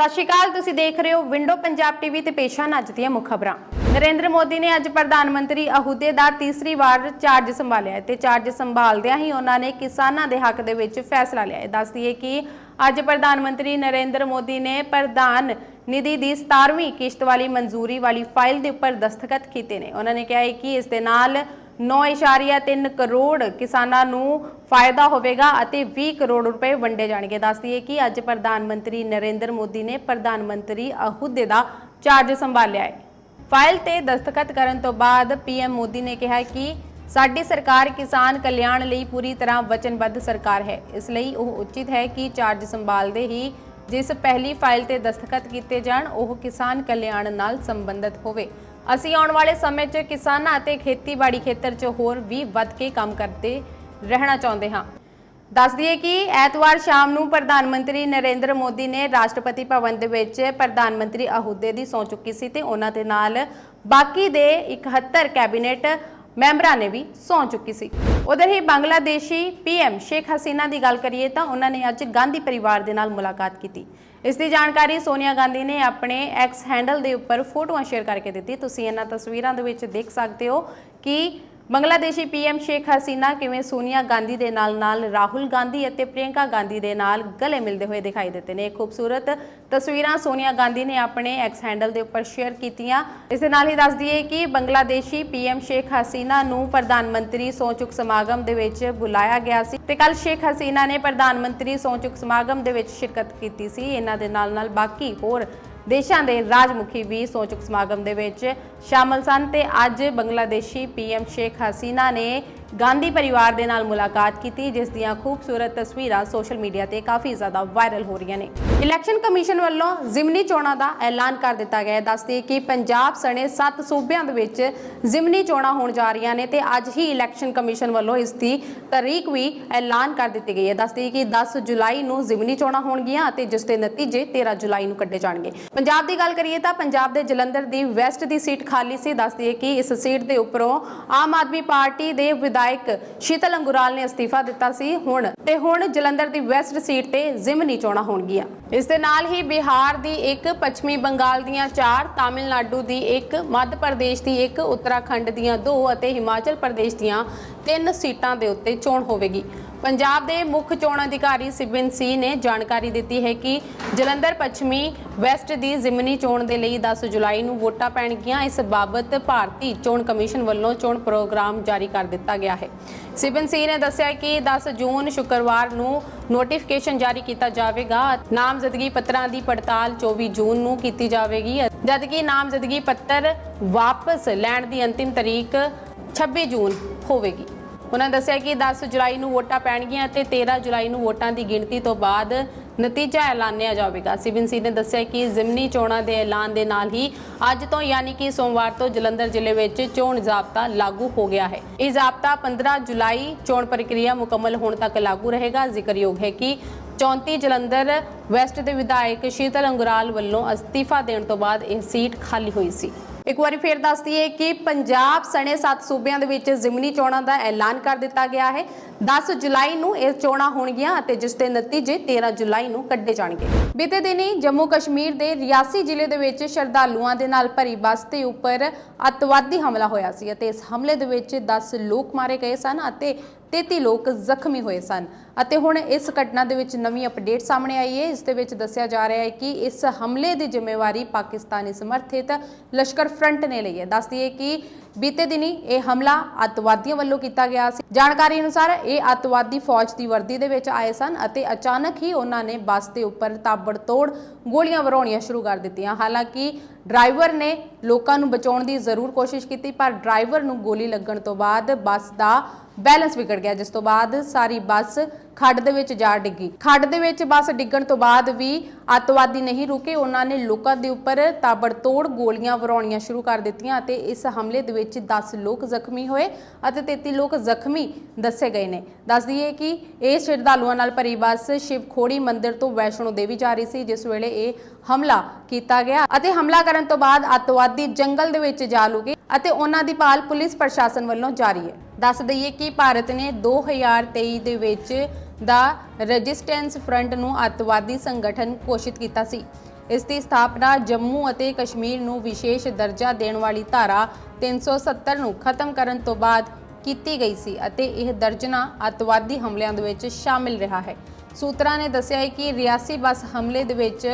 ਸਤਿ ਸ਼੍ਰੀ ਅਕਾਲ, ਤੁਸੀਂ ਦੇਖ ਰਹੇ ਹੋ ਵਿੰਡੋ ਪੰਜਾਬ ਟੀਵੀ ਤੇ ਪੇਸ਼ ਹਨ ਅੱਜ ਦੀਆਂ ਮੁੱਖ ਖਬਰਾਂ। ਨਰਿੰਦਰ ਮੋਦੀ ਨੇ ਅੱਜ ਪ੍ਰਧਾਨ ਮੰਤਰੀ ਅਹੁਦੇ ਦਾ ਤੀਸਰੀ ਵਾਰ ਚਾਰਜ ਸੰਭਾਲਿਆ ਹੈ ਤੇ ਚਾਰਜ ਸੰਭਾਲਦਿਆਂ ਹੀ ਉਹਨਾਂ ਨੇ ਕਿਸਾਨਾਂ ਦੇ ਹੱਕ ਦੇ ਵਿੱਚ ਫੈਸਲਾ ਲਿਆ ਹੈ। ਦੱਸ ਦਈਏ ਕਿ ਅੱਜ ਪ੍ਰਧਾਨ ਮੰਤਰੀ ਨਰਿੰਦਰ ਮੋਦੀ ਨੇ ਪ੍ਰਧਾਨ ਨਿਧੀ ਦੀ 17ਵੀਂ ਕਿਸ਼ਤ ਵਾਲੀ ਮਨਜ਼ੂਰੀ ਵਾਲੀ ਫਾਈਲ ਦੇ ਉੱਪਰ ਦਸਤਖਤ ਕੀਤੇ ਨੇ। ਉਹਨਾਂ ਨੇ ਕਿਹਾ ਹੈ ਕਿ ਇਸ ਦੇ ਨਾਲ 9.3 ਕਰੋੜ ਕਿਸਾਨਾਂ ਨੂੰ ਫਾਇਦਾ ਹੋਵੇਗਾ ਅਤੇ 20 ਕਰੋੜ ਰੁਪਏ ਵੰਡੇ ਜਾਣਗੇ। ਦੱਸਦੀਏ ਕਿ ਅੱਜ ਪ੍ਰਧਾਨ ਮੰਤਰੀ ਨਰਿੰਦਰ ਮੋਦੀ ਨੇ ਪ੍ਰਧਾਨ ਮੰਤਰੀ ਅਹੁਦੇ ਦਾ ਚਾਰਜ ਸੰਭਾਲਿਆ ਹੈ। ਫਾਈਲ ਤੇ ਦਸਤਖਤ ਕਰਨ ਤੋਂ ਬਾਅਦ ਪੀਐਮ ਮੋਦੀ ਨੇ ਕਿਹਾ ਕਿ ਸਾਡੀ ਸਰਕਾਰ ਕਿਸਾਨ ਕਲਿਆਣ ਲਈ ਪੂਰੀ ਤਰ੍ਹਾਂ ਵਚਨਬੱਧ ਸਰਕਾਰ ਹੈ। ਇਸ ਲਈ ਉਹ ਉਚਿਤ ਹੈ ਕਿ ਚਾਰਜ ਸੰਭਾਲਦੇ ਹੀ ਜਿਸ ਪਹਿਲੀ ਫਾਈਲ ਤੇ ਦਸਤਖਤ ਕੀਤੇ ਜਾਣ, ਉਹ ਕਿਸਾਨ ਕਲਿਆਣ ਨਾਲ ਸੰਬੰਧਿਤ ਹੋਵੇ। ਅਸੀਂ ਆਉਣ ਵਾਲੇ ਸਮੇਂ 'ਚ ਕਿਸਾਨਾਂ ਅਤੇ ਖੇਤੀਬਾੜੀ ਖੇਤਰ 'ਚ ਹੋਰ ਵੀ ਵੱਧ ਕੇ ਕੰਮ ਕਰਦੇ ਰਹਿਣਾ ਚਾਹੁੰਦੇ ਹਾਂ। ਦੱਸ ਦਈਏ ਕਿ ਐਤਵਾਰ ਸ਼ਾਮ ਨੂੰ ਪ੍ਰਧਾਨ ਮੰਤਰੀ ਨਰਿੰਦਰ ਮੋਦੀ ਨੇ ਰਾਸ਼ਟਰਪਤੀ ਭਵਨ ਦੇ ਵਿੱਚ ਪ੍ਰਧਾਨ ਮੰਤਰੀ ਅਹੁਦੇ ਦੀ ਸਹੁੰ ਚੁੱਕੀ ਸੀ ਤੇ ਉਹਨਾਂ ਦੇ ਨਾਲ ਬਾਕੀ ਦੇ 71 ਕੈਬਨਿਟ ਮੈਂਬਰਾਂ ਨੇ ਵੀ ਸੌਂ ਚੁੱਕੀ ਸੀ। ਉਧਰ ਹੀ ਬੰਗਲਾਦੇਸ਼ੀ ਪੀਐਮ ਸ਼ੇਖ ਹਸੀਨਾ ਦੀ ਗੱਲ ਕਰੀਏ ਤਾਂ ਉਹਨਾਂ ਨੇ ਅੱਜ ਗਾਂਧੀ ਪਰਿਵਾਰ ਦੇ ਨਾਲ ਮੁਲਾਕਾਤ ਕੀਤੀ। ਇਸ ਦੀ ਜਾਣਕਾਰੀ ਸੋਨੀਆ ਗਾਂਧੀ ਨੇ ਆਪਣੇ ਐਕਸ ਹੈਂਡਲ ਦੇ ਉੱਪਰ ਫੋਟੋਆਂ ਸ਼ੇਅਰ ਕਰਕੇ ਦਿੱਤੀ। ਤੁਸੀਂ ਇਹਨਾਂ ਤਸਵੀਰਾਂ ਦੇ ਵਿੱਚ ਦੇਖ ਸਕਦੇ ਹੋ ਕਿ ਬੰਗਲਾਦੇਸ਼ੀ ਪੀਐਮ ਸ਼ੇਖ ਹਸੀਨਾ ਕਿਵੇਂ ਸੋਨੀਆ ਗਾਂਧੀ ਦੇ ਨਾਲ ਨਾਲ ਰਾਹੁਲ ਗਾਂਧੀ ਅਤੇ ਪ੍ਰਿਯੰਕਾ ਗਾਂਧੀ ਦੇ ਨਾਲ ਗਲੇ ਮਿਲਦੇ ਹੋਏ ਦਿਖਾਈ ਦਿੱਤੇ ਨੇ। ਖੂਬਸੂਰਤ ਤਸਵੀਰਾਂ ਸੋਨੀਆ ਗਾਂਧੀ ਨੇ ਆਪਣੇ ਐਕਸ ਹੈਂਡਲ ਦੇ ਉੱਪਰ ਸ਼ੇਅਰ ਕੀਤੀਆਂ। ਇਸ ਦੇ ਨਾਲ ਹੀ ਦੱਸ ਦਈਏ ਕਿ ਬੰਗਲਾਦੇਸ਼ੀ ਪੀਐਮ ਸ਼ੇਖ ਹਸੀਨਾ ਨੂੰ ਪ੍ਰਧਾਨ ਮੰਤਰੀ ਸੌਚੁਕ ਸਮਾਗਮ ਦੇ ਵਿੱਚ ਬੁਲਾਇਆ ਗਿਆ ਸੀ ਤੇ ਕੱਲ ਸ਼ੇਖ ਹਸੀਨਾ ਨੇ ਪ੍ਰਧਾਨ ਮੰਤਰੀ ਸੌਚੁਕ ਸਮਾਗਮ ਦੇ ਵਿੱਚ ਸ਼ਿਰਕਤ ਕੀਤੀ ਸੀ। ਇਹਨਾਂ ਦੇ ਨਾਲ ਨਾਲ ਬਾਕੀ ਹੋਰ ਦੇਸ਼ਾਂ ਦੇ ਰਾਜ ਮੁਖੀ ਵੀ ਸੋਚਕ ਸਮਾਗਮ ਦੇ ਵਿੱਚ ਸ਼ਾਮਲ ਸਨ ਤੇ ਅੱਜ ਬੰਗਲਾਦੇਸ਼ੀ ਪੀਐਮ ਸ਼ੇਖ ਹਸੀਨਾ ਨੇ ਗਾਂਧੀ ਪਰਿਵਾਰ ਦੇ ਨਾਲ ਮੁਲਾਕਾਤ ਕੀਤੀ, ਜਿਸ ਦੀਆਂ ਖੂਬਸੂਰਤ ਤਸਵੀਰਾਂ ਸੋਸ਼ਲ ਮੀਡੀਆ ਤੇ ਕਾਫੀ ਜ਼ਿਆਦਾ ਵਾਇਰਲ ਹੋ ਰਹੀਆਂ ਨੇ। ਇਲੈਕਸ਼ਨ ਕਮਿਸ਼ਨ ਵੱਲੋਂ ਜ਼ਿਮਨੀ ਚੋਣਾਂ ਦਾ ਐਲਾਨ ਕਰ ਦਿੱਤਾ ਗਿਆ ਹੈ। ਦੱਸਦੇ ਕਿ ਪੰਜਾਬ ਸਣੇ 7 ਸੂਬਿਆਂ ਦੇ ਵਿੱਚ ਜ਼ਿਮਨੀ ਚੋਣਾਂ ਹੋਣ ਜਾ ਰਹੀਆਂ ਨੇ ਤੇ ਅੱਜ ਹੀ ਇਲੈਕਸ਼ਨ ਕਮਿਸ਼ਨ ਵੱਲੋਂ ਇਸ ਦੀ ਤਾਰੀਖ ਵੀ ਐਲਾਨ ਕਰ ਦਿੱਤੀ ਗਈ ਹੈ। ਦੱਸਦੇ ਕਿ 10 ਜੁਲਾਈ ਨੂੰ ਜ਼ਿਮਨੀ ਚੋਣਾਂ ਹੋਣਗੀਆਂ ਅਤੇ ਜਿਸ ਦੇ ਨਤੀਜੇ 13 ਜੁਲਾਈ ਨੂੰ ਕੱਢੇ ਜਾਣਗੇ। ਪੰਜਾਬ ਦੀ ਗੱਲ ਕਰੀਏ ਤਾਂ ਪੰਜਾਬ ਦੇ ਜਲੰਧਰ ਦੀ ਵੈਸਟ ਦੀ ਸੀਟ ਖਾਲੀ ਸੀ। ਦੱਸਦੀ ਕਿ ਇਸ ਸੀਟ ਦੇ ਉੱਪਰੋਂ ਆਮ ਆਦਮੀ ਪਾਰਟੀ ਦੇ ਵਿਧਾਇਕ ਸ਼ੀਤਲ ਅੰਗੁਰਾਲ ਨੇ ਅਸਤੀਫਾ ਦਿੱਤਾ ਸੀ। ਹੁਣ ਤੇ ਹੁਣ ਜਲੰਧਰ ਦੀ ਵੈਸਟ ਸੀਟ ਤੇ ਜ਼ਿਮਨੀ ਚੋਣਾਂ ਹੋਣਗੀਆਂ। ਇਸ ਦੇ ਨਾਲ ਹੀ ਬਿਹਾਰ ਦੀ ਇੱਕ, ਪੱਛਮੀ ਬੰਗਾਲ ਦੀਆਂ ਚਾਰ, ਤਾਮਿਲਨਾਡੂ ਦੀ ਇੱਕ, ਮੱਧ ਪ੍ਰਦੇਸ਼ ਦੀ ਇੱਕ, ਉੱਤਰਾਖੰਡ ਦੀਆਂ ਦੋ ਅਤੇ ਹਿਮਾਚਲ ਪ੍ਰਦੇਸ਼ ਦੀਆਂ ਤਿੰਨ ਸੀਟਾਂ ਦੇ ਉੱਤੇ ਚੋਣ ਹੋਵੇਗੀ। ਪੰਜਾਬ ਦੇ ਮੁੱਖ ਚੋਣ ਅਧਿਕਾਰੀ ਸਿਬਿਨ ਸੀ ਨੇ ਜਾਣਕਾਰੀ ਦਿੱਤੀ ਹੈ ਕਿ ਜਲੰਧਰ, ਪੱਛਮੀ, ਵੈਸਟ ਦੀ ਜ਼ਿਮਨੀ ਚੋਣ ਦੇ ਲਈ 10 ਜੁਲਾਈ ਨੂੰ ਵੋਟਾਂ ਪੈਣਗੀਆਂ। ਇਸ ਬਾਬਤ ਭਾਰਤੀ ਚੋਣ ਕਮਿਸ਼ਨ ਵੱਲੋਂ ਚੋਣ ਪ੍ਰੋਗਰਾਮ ਜਾਰੀ ਕਰ ਦਿੱਤਾ ਗਿਆ ਹੈ। ਸਿਬਿਨ ਸੀ ਨੇ ਦੱਸਿਆ ਕਿ 10 ਜੂਨ, ਸ਼ੁੱਕਰਵਾਰ ਨੂੰ ਨੋਟੀਫਿਕੇਸ਼ਨ ਜਾਰੀ ਕੀਤਾ ਜਾਵੇਗਾ। ਨਾਮਜ਼ਦਗੀ ਪੱਤਰਾਂ ਦੀ ਪੜਤਾਲ 24 ਜੂਨ ਨੂੰ ਕੀਤੀ ਜਾਵੇਗੀ, ਜਦਕਿ ਨਾਮਜ਼ਦਗੀ ਪੱਤਰ ਵਾਪਸ ਲੈਣ ਦੀ ਅੰਤਿਮ ਤਾਰੀਖ 26 ਜੂਨ ਹੋਵੇਗੀ। ਉਹਨਾਂ ਦੱਸਿਆ ਕਿ 10 ਜੁਲਾਈ ਨੂੰ ਵੋਟਾਂ ਪੈਣਗੀਆਂ ਅਤੇ 13 ਜੁਲਾਈ ਨੂੰ ਵੋਟਾਂ ਦੀ ਗਿਣਤੀ ਤੋਂ ਬਾਅਦ ਨਤੀਜਾ ਐਲਾਨਿਆ ਜਾਵੇਗਾ। ਸਿਵਨ ਨੇ ਦੱਸਿਆ ਕਿ ਜ਼ਿਮਨੀ ਚੋਣਾਂ ਦੇ ਐਲਾਨ ਦੇ ਨਾਲ ਹੀ ਅੱਜ ਤੋਂ ਯਾਨੀ ਕਿ ਸੋਮਵਾਰ ਤੋਂ ਜਲੰਧਰ ਜ਼ਿਲ੍ਹੇ ਵਿੱਚ ਚੋਣ ਜ਼ਾਬਤਾ ਲਾਗੂ ਹੋ ਗਿਆ ਹੈ। ਇਹ ਜ਼ਾਬਤਾ 15 ਜੁਲਾਈ ਚੋਣ ਪ੍ਰਕਿਰਿਆ ਮੁਕੰਮਲ ਹੋਣ ਤੱਕ ਲਾਗੂ ਰਹੇਗਾ। ਜ਼ਿਕਰਯੋਗ ਹੈ ਕਿ 34 ਜਲੰਧਰ, ਵੈਸਟ ਦੇ ਵਿਧਾਇਕ ਸ਼ੀਤਲ ਅੰਗੁਰਾਲ ਵੱਲੋਂ ਅਸਤੀਫਾ ਦੇਣ ਤੋਂ ਬਾਅਦ ਇਹ ਸੀਟ ਖਾਲੀ ਹੋਈ ਸੀ। ਇੱਕ ਵਾਰੀ ਫੇਰ ਦੱਸ ਦਈਏ ਕਿ ਪੰਜਾਬ ਸਣੇ ਸੱਤ ਸੂਬਿਆਂ ਦੇ ਵਿੱਚ ਜ਼ਿਮਨੀ ਚੋਣਾਂ ਦਾ ਐਲਾਨ ਕਰ ਦਿੱਤਾ ਗਿਆ ਹੈ। 10 ਜੁਲਾਈ ਨੂੰ ਇਹ ਚੋਣਾਂ ਹੋਣਗੀਆਂ ਅਤੇ ਜਿਸ ਦੇ ਨਤੀਜੇ 13 ਜੁਲਾਈ ਨੂੰ ਕੱਢੇ ਜਾਣਗੇ। ਬੀਤੇ ਦਿਨੀ ਜੰਮੂ ਕਸ਼ਮੀਰ ਦੇ ਰਿਆਸੀ ਜ਼ਿਲ੍ਹੇ ਦੇ ਵਿੱਚ ਸ਼ਰਧਾਲੂਆਂ ਦੇ ਨਾਲ ਭਰੀ ਬੱਸ ਦੇ ਉੱਪਰ ਅੱਤਵਾਦੀ ਹਮਲਾ ਹੋਇਆ ਸੀ ਅਤੇ ਇਸ ਹਮਲੇ ਦੇ ਵਿੱਚ 10 ਲੋਕ ਮਾਰੇ ਗਏ ਸਨ ਅਤੇ 33 ਲੋਕ ਜ਼ਖਮੀ ਹੋਏ ਸਨ। ਅਤੇ ਹੁਣ ਇਸ ਘਟਨਾ ਦੇ ਵਿੱਚ ਨਵੀਂ ਅਪਡੇਟ ਸਾਹਮਣੇ ਆਈ ਹੈ। ਇਸ ਦੇ ਵਿੱਚ ਦੱਸਿਆ ਜਾ ਰਿਹਾ ਹੈ ਕਿ ਇਸ ਹਮਲੇ ਦੀ ਜ਼ਿੰਮੇਵਾਰੀ ਪਾਕਿਸਤਾਨੀ ਸਮਰਥਿਤ ਲਸ਼ਕਰ ਫਰੰਟ ਨੇ ਲਈ ਹੈ। ਦੱਸਦੀ ਹੈ ਕਿ ਬੀਤੇ ਦਿਨੀ ਇਹ ਹਮਲਾ ਅੱਤਵਾਦੀਆਂ ਵੱਲੋਂ ਕੀਤਾ ਗਿਆ ਸੀ। ਜਾਣਕਾਰੀ ਅਨੁਸਾਰ ਇਹ ਅੱਤਵਾਦੀ ਫੌਜ ਦੀ ਵਰਦੀ ਦੇ ਵਿੱਚ ਆਏ ਸਨ ਅਤੇ ਅਚਾਨਕ ਹੀ ਉਹਨਾਂ ਨੇ ਬੱਸ ਦੇ ਉੱਪਰ ਤਾਬੜਤੋੜ ਗੋਲੀਆਂ ਵਰਾਉਣੀਆਂ ਸ਼ੁਰੂ ਕਰ ਦਿੱਤੀਆਂ। ਹਾਲਾਂਕਿ ਡਰਾਈਵਰ ਨੇ ਲੋਕਾਂ ਨੂੰ ਬਚਾਉਣ ਦੀ ਜ਼ਰੂਰ ਕੋਸ਼ਿਸ਼ ਕੀਤੀ, ਪਰ ਡਰਾਈਵਰ ਨੂੰ ਗੋਲੀ ਲੱਗਣ ਤੋਂ ਬਾਅਦ ਬੱਸ ਦਾ ਬੈਲੈਂਸ ਵਿਗੜ ਗਿਆ, ਜਿਸ ਤੋਂ ਬਾਅਦ ਸਾਰੀ ਬੱਸ ਖੱਡ ਦੇ ਵਿੱਚ ਜਾ ਡਿੱਗੀ। ਖੱਡ ਦੇ ਵਿੱਚ ਬੱਸ ਡਿੱਗਣ ਤੋਂ ਬਾਅਦ ਵੀ ਅੱਤਵਾਦੀ ਨਹੀਂ ਰੁਕੇ। ਉਹਨਾਂ ਨੇ ਲੋਕਾਂ ਦੇ ਉੱਪਰ ਤਾਬੜਤੋੜ ਗੋਲੀਆਂ ਵਰਾਉਣੀਆਂ ਸ਼ੁਰੂ ਕਰ ਦਿੱਤੀਆਂ ਅਤੇ ਇਸ ਹਮਲੇ ਦੇ ਵਿੱਚ 10 ਲੋਕ ਜ਼ਖਮੀ ਹੋਏ ਅਤੇ 33 ਲੋਕ ਜ਼ਖਮੀ ਦੱਸੇ ਗਏ ਨੇ। ਦੱਸ ਦਈਏ ਕਿ ਇਹ ਸ਼ਰਧਾਲੂਆਂ ਨਾਲ ਭਰੀ ਬੱਸ ਸ਼ਿਵ ਖੋੜੀ ਮੰਦਿਰ ਤੋਂ ਵੈਸ਼ਨੋ ਦੇਵੀ ਜਾ ਰਹੀ ਸੀ, ਜਿਸ ਵੇਲੇ ਇਹ ਹਮਲਾ ਕੀਤਾ ਗਿਆ ਅਤੇ ਹਮਲਾ ਕਰਨ ਤੋਂ ਬਾਅਦ ਅੱਤਵਾਦੀ ਜੰਗਲ ਦੇ ਵਿੱਚ ਜਾ ਲੁਕੇ। ਅਤੇ ਉਹਨਾਂ ਦੀ ਭਾਲ ਪੁਲਿਸ ਪ੍ਰਸ਼ਾਸਨ ਵੱਲੋਂ ਜਾਰੀ ਹੈ। ਦੱਸ ਦਈਏ ਕਿ ਭਾਰਤ ਨੇ 2023 ਦੇ ਵਿੱਚ ਦਾ ਰੈਜ਼ਿਸਟੈਂਸ ਫਰੰਟ ਨੂੰ ਅੱਤਵਾਦੀ ਸੰਗਠਨ ਘੋਸ਼ਿਤ ਕੀਤਾ ਸੀ। ਇਸ ਦੀ ਸਥਾਪਨਾ ਜੰਮੂ ਅਤੇ ਕਸ਼ਮੀਰ ਨੂੰ ਵਿਸ਼ੇਸ਼ ਦਰਜਾ ਦੇਣ ਵਾਲੀ ਧਾਰਾ 370 ਨੂੰ ਖਤਮ ਕਰਨ ਤੋਂ ਬਾਅਦ ਕੀਤੀ ਗਈ ਸੀ ਅਤੇ ਇਹ ਦਰਜਨਾ ਅੱਤਵਾਦੀ ਹਮਲਿਆਂ ਦੇ ਵਿੱਚ ਸ਼ਾਮਿਲ ਰਿਹਾ ਹੈ। ਸੂਤਰਾਂ ਨੇ ਦੱਸਿਆ ਹੈ ਕਿ ਰਿਆਸੀ ਬੱਸ ਹਮਲੇ ਦੇ ਵਿੱਚ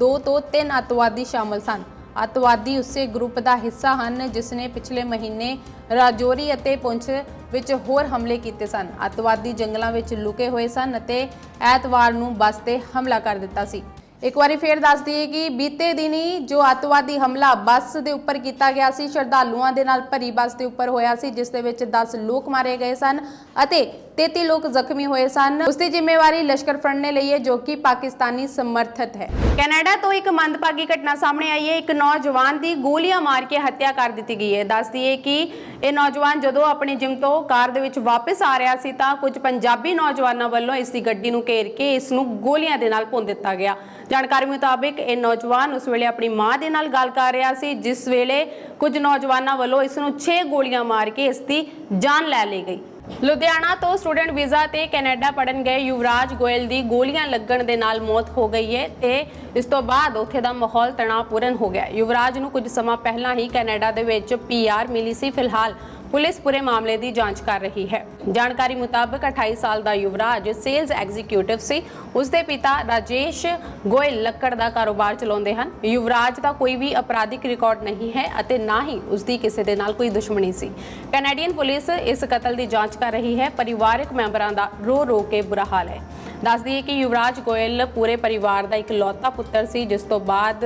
2 ਤੋਂ 3 ਅੱਤਵਾਦੀ ਸ਼ਾਮਲ ਸਨ। ਅੱਤਵਾਦੀ ਉਸੇ ਗਰੁੱਪ ਦਾ ਹਿੱਸਾ ਹਨ ਜਿਸ ਨੇ ਪਿਛਲੇ ਮਹੀਨੇ ਰਾਜੌਰੀ ਅਤੇ ਪੁੰਛ ਵਿੱਚ ਹੋਰ ਹਮਲੇ ਕੀਤੇ ਸਨ। ਅੱਤਵਾਦੀ ਜੰਗਲਾਂ ਵਿੱਚ ਲੁਕੇ ਹੋਏ ਸਨ ਅਤੇ ਐਤਵਾਰ ਨੂੰ ਬੱਸ ਤੇ ਹਮਲਾ ਕਰ ਦਿੱਤਾ ਸੀ। ਇੱਕ ਵਾਰੀ ਫੇਰ ਦੱਸ ਦਈਏ ਕਿ ਬੀਤੇ ਦਿਨੀ ਜੋ ਅੱਤਵਾਦੀ ਹਮਲਾ ਬੱਸ ਦੇ ਉੱਪਰ ਕੀਤਾ ਗਿਆ ਸੀ, ਸ਼ਰਧਾਲੂਆਂ ਦੇ ਨਾਲ ਭਰੀ ਬੱਸ ਦੇ ਉੱਪਰ ਹੋਇਆ ਸੀ, ਜਿਸ ਦੇ ਵਿੱਚ 10 ਲੋਕ ਮਾਰੇ ਗਏ ਸਨ ਅਤੇ 33 ਲੋਕ ਜ਼ਖਮੀ ਹੋਏ ਸਨ। ਉਸ ਦੀ ਜ਼ਿੰਮੇਵਾਰੀ ਲਸ਼ਕਰ ਫਰੰਟ ਨੇ ਲਈ ਹੈ, ਜੋ ਕਿ ਪਾਕਿਸਤਾਨੀ ਸਮਰਥਿਤ ਹੈ। ਕੈਨੇਡਾ ਤੋਂ ਇੱਕ ਮੰਦਭਾਗੀ ਘਟਨਾ ਸਾਹਮਣੇ ਆਈ ਹੈ। ਇੱਕ ਨੌਜਵਾਨ ਦੀ ਗੋਲੀਆਂ ਮਾਰ ਕੇ ਹੱਤਿਆ ਕਰ ਦਿੱਤੀ ਗਈ ਹੈ। ਦੱਸ ਦਈਏ ਕਿ ਇਹ ਨੌਜਵਾਨ ਜਦੋਂ ਆਪਣੀ ਜਿਮ ਤੋਂ ਕਾਰ ਦੇ ਵਿੱਚ ਵਾਪਸ ਆ ਰਿਹਾ ਸੀ, ਤਾਂ ਕੁਝ ਪੰਜਾਬੀ ਨੌਜਵਾਨਾਂ ਵੱਲੋਂ ਇਸ ਦੀ ਗੱਡੀ ਨੂੰ ਘੇਰ ਕੇ ਇਸ ਨੂੰ ਗੋਲੀਆਂ ਦੇ ਨਾਲ ਭੁੰਨ ਦਿੱਤਾ ਗਿਆ। ਜਾਣਕਾਰੀ ਮੁਤਾਬਿਕ ਇਹ ਨੌਜਵਾਨ ਉਸ ਵੇਲੇ ਆਪਣੀ ਮਾਂ ਦੇ ਨਾਲ ਗੱਲ ਕਰ ਰਿਹਾ ਸੀ, ਜਿਸ ਵੇਲੇ ਕੁਝ ਨੌਜਵਾਨਾਂ ਵੱਲੋਂ ਇਸ ਨੂੰ 6 ਗੋਲੀਆਂ ਮਾਰ ਕੇ ਇਸ ਦੀ ਜਾਨ ਲੈ ਲਈ ਗਈ। ਲੁਧਿਆਣਾ ਤੋਂ ਸਟੂਡੈਂਟ ਵੀਜ਼ਾ ਤੇ ਕੈਨੇਡਾ ਪੜਨ ਗਏ ਯੁਵਰਾਜ ਗੋਇਲ ਦੀ ਗੋਲੀਆਂ ਲੱਗਣ ਦੇ ਨਾਲ ਮੌਤ ਹੋ ਗਈ ਹੈ ਤੇ ਇਸ ਤੋਂ ਬਾਅਦ ਉੱਥੇ ਦਾ ਮਾਹੌਲ ਤਣਾਅਪੂਰਨ ਹੋ ਗਿਆ। ਯੁਵਰਾਜ ਨੂੰ ਕੁਝ ਸਮਾਂ ਪਹਿਲਾਂ ਹੀ ਕੈਨੇਡਾ ਦੇ ਵਿੱਚ ਪੀਆਰ ਮਿਲੀ ਸੀ। ਫਿਲਹਾਲ ਪੁਲਿਸ ਪੂਰੇ ਮਾਮਲੇ ਦੀ ਜਾਂਚ ਕਰ ਰਹੀ ਹੈ। ਜਾਣਕਾਰੀ ਮੁਤਾਬਕ 28 ਸਾਲ ਦਾ ਯੁਵਰਾਜ ਸੇਲਜ਼ ਐਗਜ਼ੀਕਿਊਟਿਵ ਸੀ। ਉਸ ਦੇ ਪਿਤਾ ਰਾਜੇਸ਼ ਗੋਇਲ ਲੱਕੜ ਦਾ ਕਾਰੋਬਾਰ ਚਲਾਉਂਦੇ ਹਨ। ਯੁਵਰਾਜ ਦਾ ਕੋਈ ਵੀ ਅਪਰਾਧਿਕ ਰਿਕਾਰਡ ਨਹੀਂ ਹੈ ਅਤੇ ਨਾ ਹੀ ਉਸ ਦੀ ਕਿਸੇ ਦੇ ਨਾਲ ਕੋਈ ਦੁਸ਼ਮਣੀ ਸੀ। ਕੈਨੇਡੀਅਨ ਪੁਲਿਸ ਇਸ ਕਤਲ ਦੀ ਜਾਂਚ ਕਰ ਰਹੀ ਹੈ। ਪਰਿਵਾਰਕ ਮੈਂਬਰਾਂ ਦਾ ਰੋ ਰੋ ਕੇ ਬੁਰਾ ਹਾਲ ਹੈ। ਦੱਸ ਦਈਏ ਕਿ ਯੁਵਰਾਜ ਗੋਇਲ ਪੂਰੇ ਪਰਿਵਾਰ ਦਾ ਇਕਲੌਤਾ ਪੁੱਤਰ ਸੀ, ਜਿਸ ਤੋਂ ਬਾਅਦ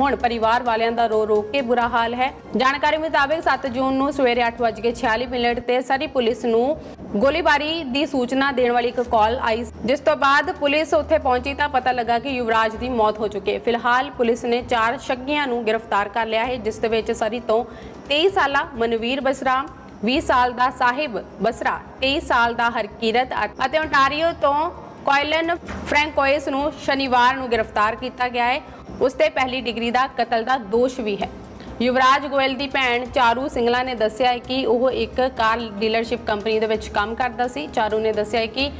ਹੁਣ ਪਰਿਵਾਰ ਵਾਲਿਆਂ ਦਾ ਰੋ ਰੋ ਕੇ ਬੁਰਾ ਹਾਲ ਹੈ। ਜਾਣਕਾਰੀ ਮੁਤਾਬਕ 7 ਜੂਨ ਨੂੰ ਸਵੇਰੇ 8:46 ਮਿੰਟ ਤੇ ਸਾਰੀ ਪੁਲਿਸ ਨੂੰ ਗੋਲੀਬਾਰੀ ਦੀ ਸੂਚਨਾ ਦੇਣ ਵਾਲੀ ਇੱਕ ਕਾਲ ਆਈ ਜਿਸ ਤੋਂ ਬਾਅਦ ਪੁਲਿਸ ਉੱਥੇ ਪਹੁੰਚੀ ਤਾਂ ਪਤਾ ਲੱਗਾ ਕਿ ਯੁਵਰਾਜ ਦੀ ਮੌਤ ਹੋ ਚੁੱਕੀ ਹੈ। ਫਿਲਹਾਲ ਪੁਲਿਸ ਨੇ ਚਾਰ ਸ਼ੱਕੀਆਂ ਨੂੰ ਗ੍ਰਿਫਤਾਰ ਕਰ ਲਿਆ ਹੈ, ਜਿਸ ਦੇ ਵਿੱਚ ਸਰੀ ਤੋਂ 23 ਸਾਲਾ ਮਨਵੀਰ ਬਸਰਾ 20 ਸਾਲ ਦਾ ਸਾਹਿਬ ਬਸਰਾ 23 ਸਾਲ ਦਾ ਹਰਕੀਰਤ ਅਤੇ ਓਨਟਾਰੀਓ ਤੋਂ ਕੋਇਲਨ ਫ੍ਰੈਂਕੋਇਸ ਨੂੰ ਸ਼ਨੀਵਾਰ ਨੂੰ ਗ੍ਰਿਫਤਾਰ ਕੀਤਾ ਗਿਆ ਹੈ। ਉਸ ਤੇ ਪਹਿਲੀ ਡਿਗਰੀ ਦਾ ਕਤਲ ਦਾ ਦੋਸ਼ ਵੀ ਹੈ। ਯੁਵਰਾਜ ਗੋਇਲ ਦੀ ਭੈਣ ਚਾਰੂ ਸਿੰਗਲਾ ਨੇ ਦੱਸਿਆ ਹੈ ਕਿ ਉਹ ਇੱਕ ਕਾਰ ਡੀਲਰਸ਼ਿਪ ਕੰਪਨੀ ਦੇ ਵਿੱਚ ਕੰਮ ਕਰਦਾ ਸੀ। ਚਾਰੂ ਨੇ ਦੱਸਿਆ ਹੈ ਕਿ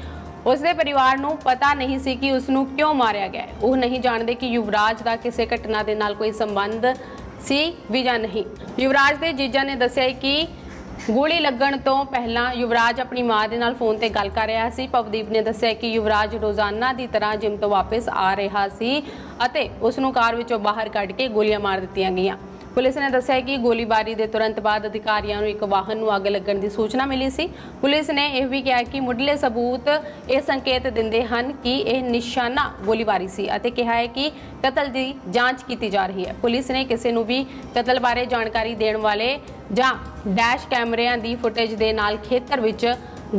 ਉਸ ਦੇ ਪਰਿਵਾਰ ਨੂੰ ਪਤਾ ਨਹੀਂ ਸੀ ਕਿ ਉਸ ਨੂੰ ਕਿਉਂ ਮਾਰਿਆ ਗਿਆ ਹੈ। ਉਹ ਨਹੀਂ ਜਾਣਦੇ ਕਿ ਯੁਵਰਾਜ ਦਾ ਕਿਸੇ ਘਟਨਾ ਦੇ ਨਾਲ ਕੋਈ ਸੰਬੰਧ ਸੀ ਵੀ ਜਾਂ ਨਹੀਂ। ਯੁਵਰਾਜ ਦੇ ਜੀਜਾ ਨੇ ਦੱਸਿਆ ਕਿ ਗੋਲੀ ਲੱਗਣ ਤੋਂ ਪਹਿਲਾਂ ਯੁਵਰਾਜ ਆਪਣੀ ਮਾਂ ਦੇ ਨਾਲ ਫੋਨ ਤੇ ਗੱਲ ਕਰ ਰਿਹਾ ਸੀ। ਪਵਦੀਪ ਨੇ ਦੱਸਿਆ ਕਿ ਯੁਵਰਾਜ ਰੋਜ਼ਾਨਾ ਦੀ ਤਰ੍ਹਾਂ ਜਿਮ ਤੋਂ ਵਾਪਸ ਆ ਰਿਹਾ ਸੀ ਅਤੇ ਉਸ ਨੂੰ ਕਾਰ ਵਿੱਚੋਂ ਬਾਹਰ ਕੱਢ ਕੇ ਗੋਲੀਆਂ ਮਾਰ ਦਿੱਤੀਆਂ ਗਈਆਂ। ਪੁਲਿਸ ਨੇ ਦੱਸਿਆ ਕਿ ਗੋਲੀਬਾਰੀ ਦੇ ਤੁਰੰਤ ਬਾਅਦ ਅਧਿਕਾਰੀਆਂ ਨੂੰ ਇੱਕ ਵਾਹਨ ਨੂੰ ਅੱਗ ਲੱਗਣ ਦੀ ਸੂਚਨਾ ਮਿਲੀ ਸੀ। ਪੁਲਿਸ ਨੇ ਇਹ ਵੀ ਕਿਹਾ ਕਿ ਮੁੱਢਲੇ ਸਬੂਤ ਇਹ ਸੰਕੇਤ ਦਿੰਦੇ ਹਨ ਕਿ ਇਹ ਨਿਸ਼ਾਨਾ ਗੋਲੀਬਾਰੀ ਸੀ ਅਤੇ ਕਿਹਾ ਹੈ ਕਿ ਕਤਲ ਦੀ ਜਾਂਚ ਕੀਤੀ ਜਾ ਰਹੀ ਹੈ। ਪੁਲਿਸ ਨੇ ਕਿਸੇ ਨੂੰ ਵੀ ਕਤਲ ਬਾਰੇ ਜਾਣਕਾਰੀ ਦੇਣ ਵਾਲੇ ਜਾਂ ਡੈਸ਼ ਕੈਮਰਿਆਂ ਦੀ ਫੁਟੇਜ ਦੇ ਨਾਲ ਖੇਤਰ ਵਿੱਚ